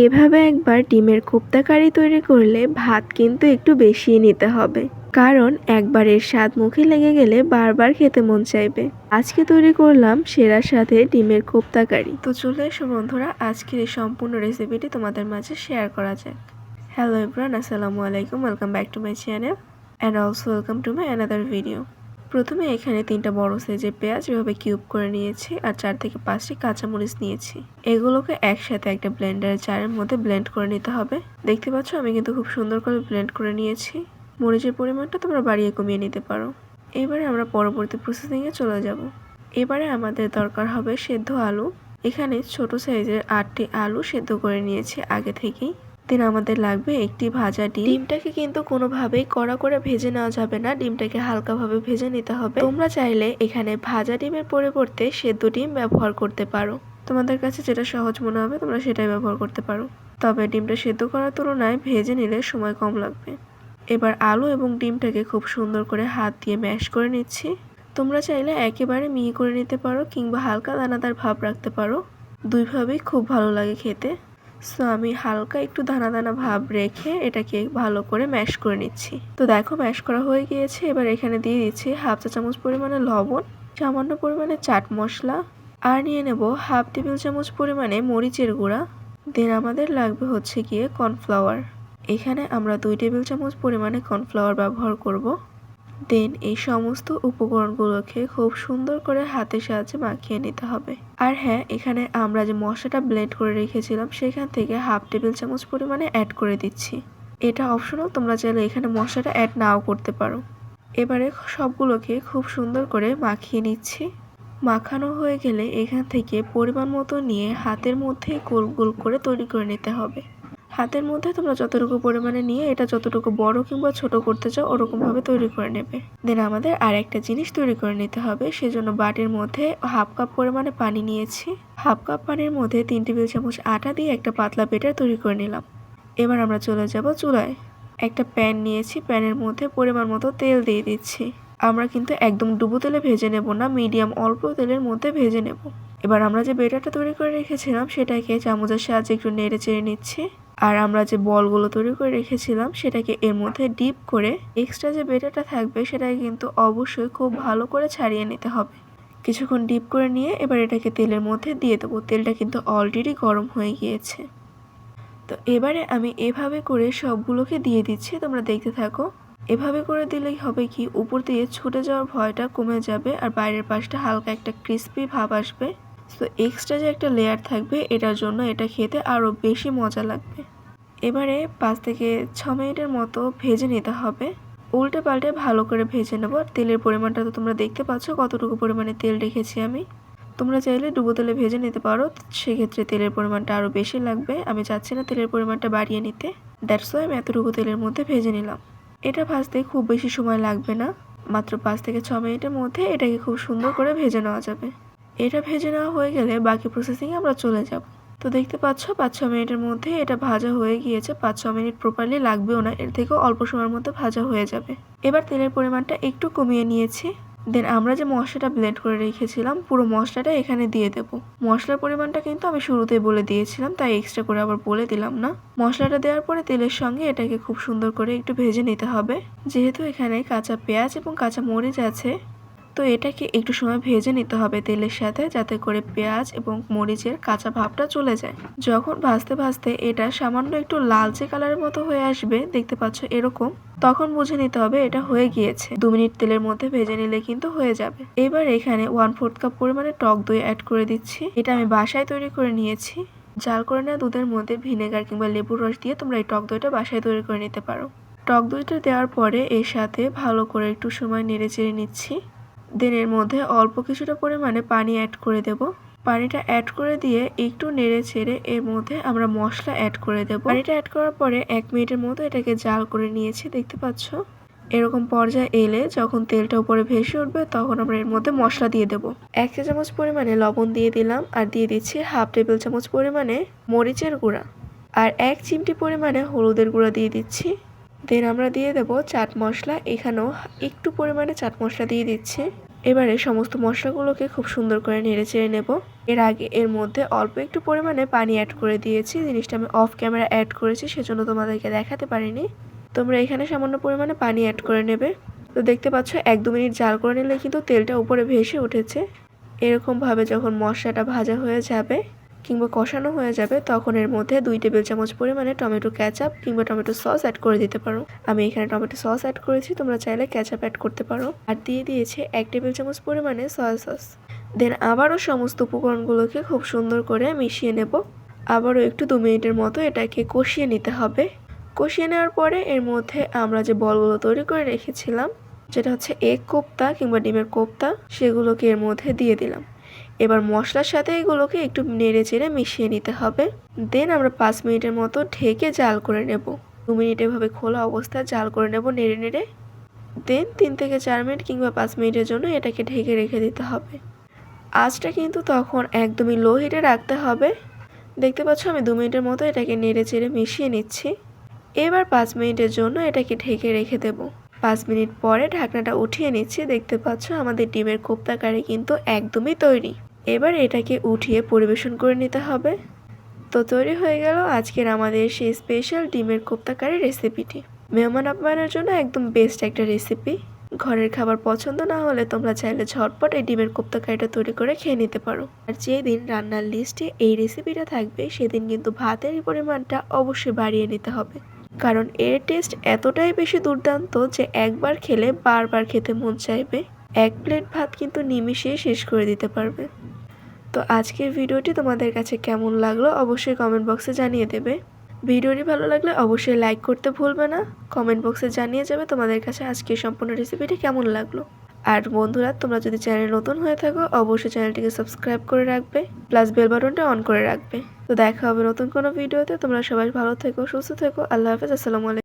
এভাবে একবার ডিমের কোপ্তা কারি তৈরি করলে ভাত কিন্তু একটু বেশিই নিতে হবে। কারণ একবার এর স্বাদ মুখে লেগে গেলে বারবার খেতে মন চাইবে। আজকে তৈরি করলাম সেরার সাথে ডিমের কোপ্তা কারি। তো চলে এসো বন্ধুরা, আজকের এই সম্পূর্ণ রেসিপিটি তোমাদের মাঝে শেয়ার করা যাক। হ্যালো ইব্রান আসসালামু আলাইকুম welcome back to my channel and also welcome to my another video প্রথমে এখানে তিনটা বড় সাইজের পেঁয়াজ এভাবে কিউব করে নিয়েছি আর চার থেকে পাঁচটি কাঁচামরিচ নিয়েছি। এগুলোকে একসাথে একটা ব্লেন্ডারের চারের মধ্যে ব্লেন্ড করে নিতে হবে। দেখতে পাচ্ছ, আমি কিন্তু খুব সুন্দর করে ব্লেন্ড করে নিয়েছি। মরিচের পরিমাণটা তোমরা বাড়িয়ে কমিয়ে নিতে পারো। এবারে আমরা পরবর্তী প্রসেসিংয়ে চলে যাব। এবারে আমাদের দরকার হবে সেদ্ধ আলু। এখানে ছোট সাইজের আটটি আলু সেদ্ধ করে নিয়েছি আগে থেকেই। দেন আমাদের লাগবে একটি ভাজা ডিম। ডিমটাকে কিন্তু কোনোভাবেই কড়া করে ভেজে নেওয়া যাবে না। ডিমটাকে হালকাভাবে ভেজে নিতে হবে। তোমরা চাইলে এখানে ভাজা ডিমের পরিবর্তে সেদ্ধ ডিম ব্যবহার করতে পারো। তোমাদের কাছে যেটা সহজ মনে হবে, তোমরা সেটাই ব্যবহার করতে পারো। তবে ডিমটা সেদ্ধ করার তুলনায় ভেজে নিলে সময় কম লাগবে। এবার আলু এবং ডিমটাকে খুব সুন্দর করে হাত দিয়ে ম্যাশ করে নিচ্ছি। তোমরা চাইলে একেবারে মিহি করে নিতে পারো কিংবা হালকা দানাদার ভাব রাখতে পারো। দুইভাবেই খুব ভালো লাগে খেতে। সো আমি হালকা একটু দানা দানা ভাব রেখে এটাকে ভালো করে ম্যাশ করে নিচ্ছি। তো দেখো ম্যাশ করা হয়ে গিয়েছে। এবার এখানে দিয়ে দিচ্ছি হাফ চা চামচ পরিমাণে লবণ, সামান্য পরিমাণে চাট মশলা, আর নিয়ে নেব হাফ টেবিল চামচ পরিমাণে মরিচের গুঁড়া। দেন আমাদের লাগবে হচ্ছে গিয়ে কর্নফ্লাওয়ার এখানে আমরা দুই টেবিল চামচ পরিমাণে কর্নফ্লাওয়ার ব্যবহার করব। দেন এই সমস্ত উপকরণগুলোকে খুব সুন্দর করে হাতের সাহায্যে মাখিয়ে নিতে হবে। আর হ্যাঁ এখানে আমরা যে মশলাটা ব্লেন্ড করে রেখেছিলাম, সেখান থেকে হাফ টেবিল চামচ পরিমাণে অ্যাড করে দিচ্ছি। এটা অপশনাল তোমরা চাইলে এখানে মশলাটা অ্যাড নাও করতে পারো। এবারে সবগুলোকে খুব সুন্দর করে মাখিয়ে নিচ্ছি। মাখানো হয়ে গেলে এখান থেকে পরিমাণ মতো নিয়ে হাতের মধ্যে গোল গোল করে তৈরি করে নিতে হবে। হাতের মধ্যে তোমরা যতটুকু পরিমাণে নিয়ে এটা যতটুকু বড় কিংবা ছোট করতে চাও, ওরকমভাবে তৈরি করে নেবে। দেন আমাদের আর একটা জিনিস তৈরি করে নিতে হবে, সেজন্য বাটির মধ্যে হাফ কাপ পরিমাণে পানি নিয়েছি। হাফ কাপ পানির মধ্যে তিন টেবিল চামচ আটা দিয়ে একটা পাতলা বেটার তৈরি করে নিলাম। এবার আমরা চলে যাব চুলায়। একটা প্যান নিয়েছি, প্যানের মধ্যে পরিমাণ মতো তেল দিয়ে দিচ্ছি। আমরা কিন্তু একদম ডুবো তেলে ভেজে নেব না, মিডিয়াম অল্প তেলের মধ্যে ভেজে নেব। এবার আমরা যে বেটারটা তৈরি করে রেখেছিলাম, সেটাকে চামচের সাহায্যে একটু নেড়ে চেড়ে নিচ্ছি। আর আমরা যে বলগুলো তৈরি করে রেখেছিলাম, সেটাকে এর মধ্যে ডিপ করে এক্সট্রা যে বেটারটা থাকবে, সেটাকে কিন্তু অবশ্যই খুব ভালো করে ছাড়িয়ে নিতে হবে। কিছুক্ষণ ডিপ করে নিয়ে এবার এটাকে তেলের মধ্যে দিয়ে দেবো। তেলটা কিন্তু অলরেডি গরম হয়ে গিয়েছে। তো এবারে আমি এভাবে করে সবগুলোকে দিয়ে দিচ্ছি, তোমরা দেখতে থাকো। এভাবে করে দিলেই হবে কি, উপর দিয়ে ছুটে যাওয়ার ভয়টা কমে যাবে আর বাইরের পাশটা হালকা একটা ক্রিস্পি ভাব আসবে। তো এক্সট্রা যে একটা লেয়ার থাকবে, এটার জন্য এটা খেতে আরও বেশি মজা লাগবে। এবারে পাঁচ থেকে ছ মিনিটের মতো ভেজে নিতে হবে। উল্টে পাল্টে ভালো করে ভেজে নেব। তেলের পরিমাণটা তো তোমরা দেখতে পাচ্ছ, কতটুকু পরিমাণে তেল রেখেছি আমি। তোমরা চাইলে ডুবো তেলে ভেজে নিতে পারো। সেক্ষেত্রে তেলের পরিমাণটা আরও বেশি লাগবে। আমি চাচ্ছি না তেলের পরিমাণটা বাড়িয়ে নিতে। দ্যাটস ওয়াই আমি এতটুকু তেলের মধ্যে ভেজে নিলাম। এটা ভাজতে খুব বেশি সময় লাগবে না। মাত্র পাঁচ থেকে ছ মিনিটের মধ্যে এটাকে খুব সুন্দর করে ভেজে নেওয়া যাবে। এটা ভেজে নেওয়া হয়ে গেলে বাকি প্রসেসিংয়ে আমরা চলে যাব। তো দেখতে পাচ্ছ পাঁচ ছ মিনিটের মধ্যে এটা ভাজা হয়ে গিয়েছে। পাঁচ ছ মিনিট প্রপারলি লাগবেও না, এর থেকেও অল্প সময়ের মধ্যে ভাজা হয়ে যাবে। এবার তেলের পরিমাণটা একটু কমিয়ে নিয়েছি। দেন আমরা যে মশলাটা ব্লেন্ড করে রেখেছিলাম, পুরো মশলাটা এখানে দিয়ে দেব। মশলার পরিমাণটা কিন্তু আমি শুরুতেই বলে দিয়েছিলাম, তাই এক্সট্রা করে আবার বলে দিলাম না। মশলাটা দেওয়ার পরে তেলের সঙ্গে এটাকে খুব সুন্দর করে একটু ভেজে নিতে হবে। যেহেতু এখানে কাঁচা পেঁয়াজ এবং কাঁচা মরিচ আছে তো এটাকে একটু সময় ভেজে নিতে হবে তেলের সাথে যাতে করে পেঁয়াজ এবং মরিচের কাঁচা ভাবটা চলে যায়। যখন ভাজতে ভাজতে এটা সামান্য একটু লালচে কালারের মতো হয়ে আসবে, দেখতে পাচ্ছ এরকম, তখন বুঝে নিতে হবে এটা হয়ে গিয়েছে। দু মিনিট তেলের মধ্যে ভেজে নিলে কিন্তু হয়ে যাবে। এবার এখানে ওয়ান ফোর্থ কাপ পরিমাণে টক দই অ্যাড করে দিচ্ছি। এটা আমি বাসায় তৈরি করে নিয়েছি। জাল করে নেওয়া দুধের মধ্যে ভিনেগার কিংবা লেবুর রস দিয়ে তোমরা এই টক দইটা বাসায় তৈরি করে নিতে পারো। টক দইটা দেওয়ার পরে এর সাথে ভালো করে একটু সময় নেড়ে চেড়ে নিচ্ছি। দেন এর মধ্যে অল্প কিছুটা পরিমাণে পানি অ্যাড করে দেব। পানিটা অ্যাড করে দিয়ে একটু নেড়ে ছেড়ে এর মধ্যে আমরা মশলা অ্যাড করে দেব। পানিটা অ্যাড করার পরে এক মিনিটের মতো এটাকে জাল করে নিয়েছি, দেখতে পাচ্ছ? এরকম পর্যায়ে এলে যখন তেলটা উপরে ভেসে উঠবে তখন আমরা এর মধ্যে মশলা দিয়ে দেব। এক চা চামচ পরিমাণে লবণ দিয়ে দিলাম আর দিয়ে দিচ্ছি হাফ টেবিল চামচ পরিমাণে মরিচের গুঁড়া। আর এক চিমটি পরিমাণে হলুদের গুঁড়া দিয়ে দিচ্ছি। দেন আমরা দিয়ে দেব চাট মশলা। এখানেও একটু পরিমাণে চাট মশলা দিয়ে দিচ্ছি। এবারে সমস্ত মশলাগুলোকে খুব সুন্দর করে নেড়ে চেড়ে নেব। এর আগে এর মধ্যে অল্প একটু পরিমাণে পানি অ্যাড করে দিয়েছি। জিনিসটা আমি অফ ক্যামেরা অ্যাড করেছি, সেজন্য তোমাদেরকে দেখাতে পারিনি। তোমরা এখানে সামান্য পরিমাণে পানি অ্যাড করে নেবে। তো দেখতে পাচ্ছ, এক দু মিনিট জাল করে নিলে কিন্তু তেলটা উপরে ভেসে উঠেছে। এরকমভাবে যখন মশলাটা ভাজা হয়ে যাবে কিংবা কষানো হয়ে যাবে, তখন এর মধ্যে দুই টেবিল চামচ পরিমাণে টমেটো ক্যাচাপ কিংবা টমেটো সস অ্যাড করে দিতে পারো। আমি এখানে টমেটো সস অ্যাড করেছি, তোমরা চাইলে ক্যাচাপ অ্যাড করতে পারো। আর দিয়ে দিয়েছে এক টেবিল চামচ পরিমাণে সয়া সস দেন আবারও সমস্ত উপকরণগুলোকে খুব সুন্দর করে মিশিয়ে নেব। আবারও একটু দু মিনিটের মতো এটাকে কষিয়ে নিতে হবে। কষিয়ে নেওয়ার পরে এর মধ্যে আমরা যে বলগুলো তৈরি করে রেখেছিলাম, যেটা হচ্ছে এগ কোপ্তা কিংবা ডিমের কোপ্তা, সেগুলোকে এর মধ্যে দিয়ে দিলাম। এবার মশলার সাথে এগুলোকে একটু নেড়ে চেড়ে মিশিয়ে নিতে হবে। দেন আমরা পাঁচ মিনিটের মতো ঢেকে জাল করে নেব। দু মিনিট এভাবে খোলা অবস্থায় জাল করে নেব নেড়ে নেড়ে। দেন তিন থেকে চার মিনিট কিংবা পাঁচ মিনিটের জন্য এটাকে ঢেকে রেখে দিতে হবে। আঁচটা কিন্তু তখন একদমই লো হিটে রাখতে হবে। দেখতে পাচ্ছ আমি দু মিনিটের মতো এটাকে নেড়ে চেড়ে মিশিয়ে নিচ্ছি। এবার পাঁচ মিনিটের জন্য এটাকে ঢেকে রেখে দেব। পাঁচ মিনিট পরে ঢাকনাটা উঠিয়ে নিচ্ছি। দেখতে পাচ্ছ আমাদের ডিমের কোপ্তা কারি কিন্তু একদমই তৈরি। এবার এটাকে উঠিয়ে পরিবেশন করে নিতে হবে। তো তৈরি হয়ে গেল আজকের আমাদের সেই স্পেশাল ডিমের কোপ্তা কারি রেসিপিটি মেহমান আপ্যায়নের জন্য একদম বেস্ট একটা রেসিপি ঘরের খাবার পছন্দ না হলে তোমরা চাইলে ঝটপট এই ডিমের কোপ্তা কারিটা তৈরি করে খেয়ে নিতে পারো। আর যেদিন রান্নার লিস্টে এই রেসিপিটা থাকবে, সেদিন কিন্তু ভাতের পরিমাণটা অবশ্যই বাড়িয়ে নিতে হবে। কারণ এর টেস্ট এতটাই বেশি দুর্দান্ত যে একবার খেলে বারবার খেতে মন চাইবে। এক প্লেট ভাত কিন্তু নিমিশেই শেষ করে দিতে পারবে। তো আজকের ভিডিওটি তোমাদের কাছে কেমন লাগল অবশ্যই কমেন্ট বক্সে জানিয়ে দেবে। ভিডিওটি ভালো লাগলে অবশ্যই লাইক করতে ভুলবে না। কমেন্ট বক্সে জানিয়ে যাবে তোমাদের কাছে আজকের সম্পূর্ণ রেসিপিটি কেমন লাগল। আর বন্ধুরা, তোমরা যদি চ্যানেল নতুন হয়ে থাকো, অবশ্যই চ্যানেলটিকে সাবস্ক্রাইব করে রাখবে প্লাস বেল বাটনটা অন করে রাখবে। তো দেখা হবে নতুন কোনো ভিডিওতে। তোমরা সবাই ভালো থেকো, সুস্থ থেকো। আল্লাহ হাফেজ, আসসালামু আলাইকুম।